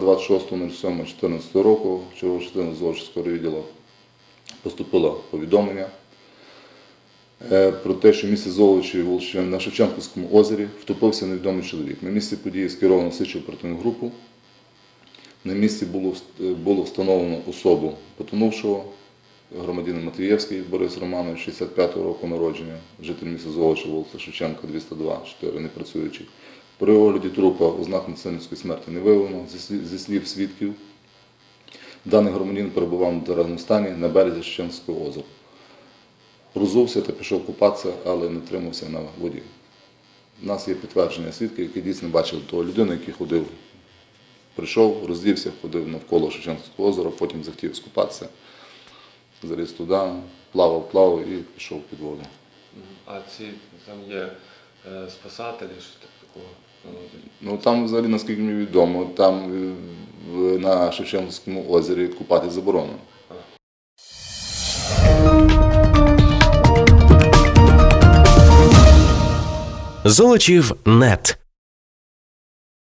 26.07.14 року чого частина злочинського відділу поступило повідомлення е, про те, що в місті Золочі на Шевченківському озері втопився невідомий чоловік. На місці події скеровано слідчу оперативну групу. На місці було, е, було встановлено особу потонувшого, громадянин Матвієвський Борис Романович, 65-го року народження, житель міста Золоча, вулиця Шевченка, 202, 4, не працюючий. При огляді трупа ознак насильницької смерті не виявлено. Зі слів свідків, даний громадянин перебував на дорогому стані на березі Шевченського озера. Розувся та пішов купатися, але не тримався на воді. У нас є підтвердження свідків, які дійсно бачили того людину, який ходив, прийшов, роздівся, ходив навколо Шевченського озера, потім захотів скупатися, заліз туди, плавав, плавав і пішов під воду. А ці там є е, спасателі, щось такого. Ну, Ну там взагалі, наскільки мені відомо, там е, на Шевченківському озері купати заборонено. Золочів нет.